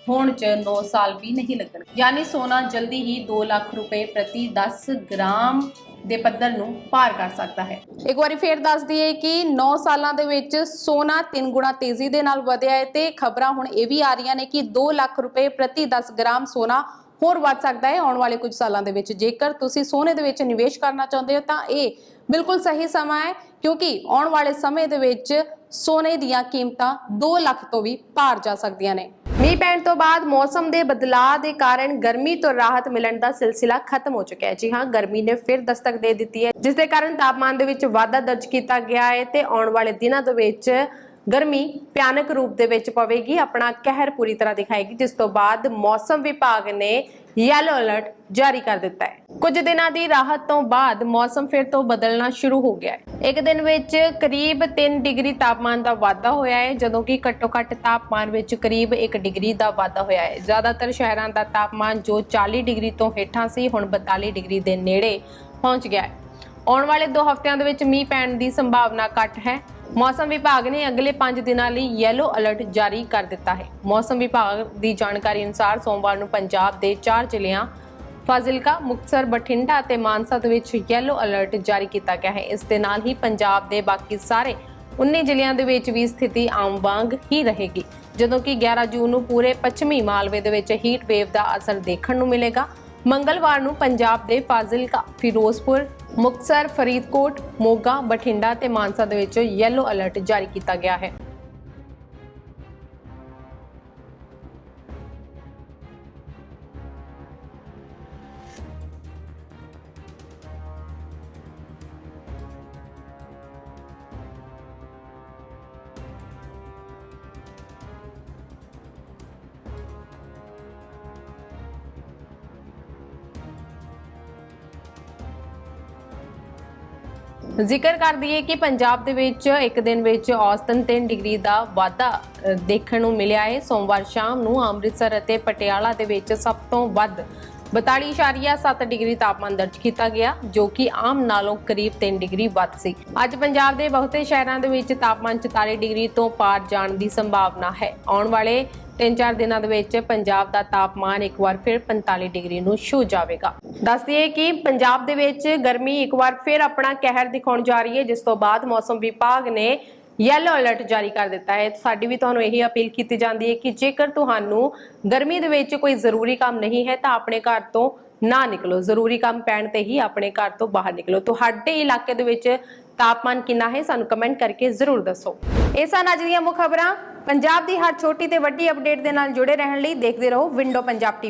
ਹੋਣ ਚ 9 ਸਾਲ ਵੀ ਨਹੀਂ ਲੱਗਣ। ਯਾਨੀ ਸੋਨਾ ਜਲਦੀ ਹੀ 2 ਲੱਖ ਰੁਪਏ ਪ੍ਰਤੀ 10 ਗ੍ਰਾਮ ਦੇ ਪੱਧਰ ਨੂੰ ਪਾਰ ਕਰ ਸਕਦਾ ਹੈ। ਇੱਕ ਵਾਰੀ ਫੇਰ ਦੱਸ ਦਈਏ ਕਿ 9 ਸਾਲਾਂ ਦੇ ਵਿੱਚ ਸੋਨਾ 3 ਗੁਣਾ ਤੇਜ਼ੀ ਦੇ ਨਾਲ ਵਧਿਆ ਹੈ ਤੇ ਖਬਰਾਂ ਹੁਣ ਇਹ ਵੀ ਆ ਰਹੀਆਂ ਨੇ ਕਿ 2 ਲੱਖ ਰੁਪਏ ਪ੍ਰਤੀ 10 ਗ੍ਰਾਮ ਸੋਨਾ ਹੋਰ ਵੱਧ ਸਕਦਾ ਹੈ ਆਉਣ ਵਾਲੇ ਕੁਝ ਸਾਲਾਂ ਦੇ ਵਿੱਚ। ਜੇਕਰ ਤੁਸੀਂ ਸੋਨੇ ਦੇ ਵਿੱਚ ਨਿਵੇਸ਼ ਕਰਨਾ ਚਾਹੁੰਦੇ ਹੋ ਤਾਂ ਇਹ ਬਿਲਕੁਲ ਸਹੀ ਸਮਾਂ ਹੈ, ਕਿਉਂਕਿ ਆਉਣ ਵਾਲੇ ਸਮੇਂ ਦੇ ਵਿੱਚ ਸੋਨੇ ਦੀਆਂ ਕੀਮਤਾਂ 2 ਲੱਖ ਤੋਂ ਵੀ ਪਾਰ ਜਾ ਸਕਦੀਆਂ ਨੇ। ਮੀਂਹ ਪੈਣ ਤੋਂ ਬਾਅਦ ਮੌਸਮ ਦੇ ਬਦਲਾਅ ਦੇ ਕਾਰਨ ਗਰਮੀ ਤੋਂ ਰਾਹਤ ਮਿਲਣ ਦਾ ਸਿਲਸਿਲਾ ਖਤਮ ਹੋ ਚੁੱਕਿਆ ਹੈ। ਜੀ ਹਾਂ, ਗਰਮੀ ਨੇ ਫਿਰ ਦਸਤਕ ਦੇ ਦਿੱਤੀ ਹੈ, ਜਿਸ ਦੇ ਕਾਰਨ ਤਾਪਮਾਨ ਦੇ ਵਿੱਚ ਵਾਧਾ ਦਰਜ ਕੀਤਾ ਗਿਆ ਹੈ ਤੇ ਆਉਣ ਵਾਲੇ ਦਿਨਾਂ ਦੇ ਵਿੱਚ ਗਰਮੀ ਭਿਆਨਕ ਰੂਪ ਦੇ ਵਿੱਚ ਪਵੇਗੀ, ਆਪਣਾ ਕਹਿਰ ਪੂਰੀ ਤਰ੍ਹਾਂ ਦਿਖਾਏਗੀ, ਜਿਸ ਤੋਂ ਬਾਅਦ ਮੌਸਮ ਵਿਭਾਗ ਨੇ ਯੈਲੋ ਅਲਰਟ ਜਾਰੀ ਕਰ ਦਿੱਤਾ ਹੈ। ਕੁਝ ਦਿਨਾਂ ਦੀ ਰਾਹਤ ਤੋਂ ਬਾਅਦ ਮੌਸਮ ਫਿਰ ਤੋਂ ਬਦਲਣਾ ਸ਼ੁਰੂ ਹੋ ਗਿਆ ਹੈ। ਇੱਕ ਦਿਨ ਵਿੱਚ ਕਰੀਬ 3 ਡਿਗਰੀ ਤਾਪਮਾਨ ਦਾ ਵਾਧਾ ਹੋਇਆ ਹੈ, ਜਦੋਂ ਕਿ ਘੱਟੋ ਘੱਟ ਤਾਪਮਾਨ ਵਿੱਚ ਕਰੀਬ 1 ਡਿਗਰੀ ਦਾ ਵਾਧਾ ਹੋਇਆ ਹੈ। ਜ਼ਿਆਦਾਤਰ ਸ਼ਹਿਰਾਂ ਦਾ ਤਾਪਮਾਨ ਜੋ 40 ਡਿਗਰੀ ਤੋਂ ਹੇਠਾਂ ਸੀ, ਹੁਣ 42 ਡਿਗਰੀ ਦੇ ਨੇੜੇ ਪਹੁੰਚ ਗਿਆ ਹੈ। ਆਉਣ ਵਾਲੇ 2 ਹਫ਼ਤਿਆਂ ਦੇ ਵਿੱਚ ਮੀਂਹ ਪੈਣ ਦੀ ਸੰਭਾਵਨਾ ਘੱਟ ਹੈ। ਮੌਸਮ ਵਿਭਾਗ ਨੇ ਅਗਲੇ 5 ਦਿਨਾਂ ਲਈ ਯੈਲੋ ਅਲਰਟ ਜਾਰੀ ਕਰ ਦਿੱਤਾ ਹੈ। ਮੌਸਮ ਵਿਭਾਗ ਦੀ ਜਾਣਕਾਰੀ ਅਨੁਸਾਰ ਸੋਮਵਾਰ ਨੂੰ ਪੰਜਾਬ ਦੇ 4 ਜ਼ਿਲ੍ਹਿਆਂ, ਫਾਜ਼ਿਲਕਾ, ਮੁਕਤਸਰ, ਬਠਿੰਡਾ ਅਤੇ ਮਾਨਸਾ ਦੇ ਵਿੱਚ ਯੈਲੋ ਅਲਰਟ ਜਾਰੀ ਕੀਤਾ ਗਿਆ ਹੈ। ਇਸ ਦੇ ਨਾਲ ਹੀ ਪੰਜਾਬ ਦੇ ਬਾਕੀ ਸਾਰੇ 19 ਜ਼ਿਲ੍ਹਿਆਂ ਦੇ ਵਿੱਚ ਵੀ ਸਥਿਤੀ ਆਮ ਵਾਂਗ ਹੀ ਰਹੇਗੀ। ਜਦੋਂ ਕਿ 11 ਜੂਨ ਨੂੰ ਪੂਰੇ ਪੱਛਮੀ ਮਾਲਵੇ ਦੇ ਵਿੱਚ ਹੀਟ ਵੇਵ ਦਾ ਅਸਰ ਦੇਖਣ ਨੂੰ ਮਿਲੇਗਾ। ਮੰਗਲਵਾਰ ਨੂੰ ਪੰਜਾਬ ਦੇ ਫਾਜ਼ਿਲਕਾ, ਫਿਰੋਜ਼ਪੁਰ, ਮੁਕਤਸਰ, ਫਰੀਦਕੋਟ, ਮੋਗਾ, ਬਠਿੰਡਾ ਤੇ ਮਾਨਸਾ ਦੇ ਵਿੱਚ ਯੈਲੋ ਅਲਰਟ ਜਾਰੀ ਕੀਤਾ ਗਿਆ ਹੈ। ਜ਼ਿਕਰ ਕਰ ਦਈਏ ਕਿ ਪੰਜਾਬ ਦੇ ਵਿੱਚ ਇੱਕ ਦਿਨ ਵਿੱਚ ਔਸਤਨ 3 ਡਿਗਰੀ ਦਾ ਵਾਧਾ ਦੇਖਣ ਨੂੰ ਮਿਲਿਆ ਹੈ। ਸੋਮਵਾਰ ਸ਼ਾਮ ਨੂੰ ਅੰਮ੍ਰਿਤਸਰ ਅਤੇ ਪਟਿਆਲਾ ਦੇ ਵਿੱਚ ਸਭ ਤੋਂ ਵੱਧ 42.7 ਡਿਗਰੀ ਤਾਪਮਾਨ ਦਰਜ ਕੀਤਾ ਗਿਆ, ਜੋ ਕਿ ਆਮ ਨਾਲੋਂ ਕਰੀਬ 3 ਡਿਗਰੀ ਵੱਧ ਸੀ। ਅੱਜ ਪੰਜਾਬ ਦੇ ਬਹੁਤੇ ਸ਼ਹਿਰਾਂ ਦੇ ਵਿੱਚ ਤਾਪਮਾਨ 44 ਡਿਗਰੀ ਤੋਂ ਪਾਰ ਜਾਣ ਦੀ ਸੰਭਾਵਨਾ ਹੈ। ਆਉਣ ਵਾਲੇ 3-4 ਦਿਨਾਂ ਦੇ ਵਿੱਚ ਪੰਜਾਬ ਦਾ ਤਾਪਮਾਨ ਇੱਕ ਵਾਰ ਫਿਰ 45 ਡਿਗਰੀ ਨੂੰ ਛੂ ਜਾਵੇਗਾ। ਦੱਸ ਦਈਏ ਕਿ ਪੰਜਾਬ ਦੇ ਵਿੱਚ ਗਰਮੀ ਇੱਕ ਵਾਰ ਫਿਰ ਆਪਣਾ ਕਹਿਰ ਦਿਖਾਉਣ ਜਾ ਰਹੀ ਹੈ, ਜਿਸ ਤੋਂ ਬਾਅਦ ਮੌਸਮ ਵਿਭਾਗ ਨੇ ਯੈਲੋ ਅਲਰਟ ਜਾਰੀ ਕਰ ਦਿੱਤਾ ਹੈ। ਸਾਡੀ ਵੀ ਤੁਹਾਨੂੰ ਇਹੀ ਅਪੀਲ ਕੀਤੀ ਜਾਂਦੀ ਹੈ ਕਿ ਜੇਕਰ ਤੁਹਾਨੂੰ ਗਰਮੀ ਦੇ ਵਿੱਚ ਕੋਈ ਜ਼ਰੂਰੀ ਕੰਮ ਨਹੀਂ ਹੈ, ਤਾਂ ਆਪਣੇ ਘਰ ਤੋਂ ਨਾ ਨਿਕਲੋ। ਜ਼ਰੂਰੀ ਕੰਮ ਪੈਣ ਤੇ ਹੀ ਆਪਣੇ ਘਰ ਤੋਂ ਬਾਹਰ ਨਿਕਲੋ। ਤੁਹਾਡੇ ਇਲਾਕੇ ਦੇ ਵਿੱਚ ਤਾਪਮਾਨ ਕਿੰਨਾ ਹੈ, ਸਾਨੂੰ ਕਮੈਂਟ ਕਰਕੇ ਜ਼ਰੂਰ ਦੱਸੋ। ਇਹ ਸਨ ਅੱਜ ਦੀਆਂ ਮੁੱਖ ਖਬਰਾਂ। ਪੰਜਾਬ ਦੀ ਹਰ ਛੋਟੀ ਤੇ ਵੱਡੀ ਅਪਡੇਟ ਦੇ ਨਾਲ ਜੁੜੇ ਰਹਿਣ ਲਈ ਦੇਖਦੇ ਰਹੋ ਵਿੰਡੋ ਪੰਜਾਬ ਟੀਵੀ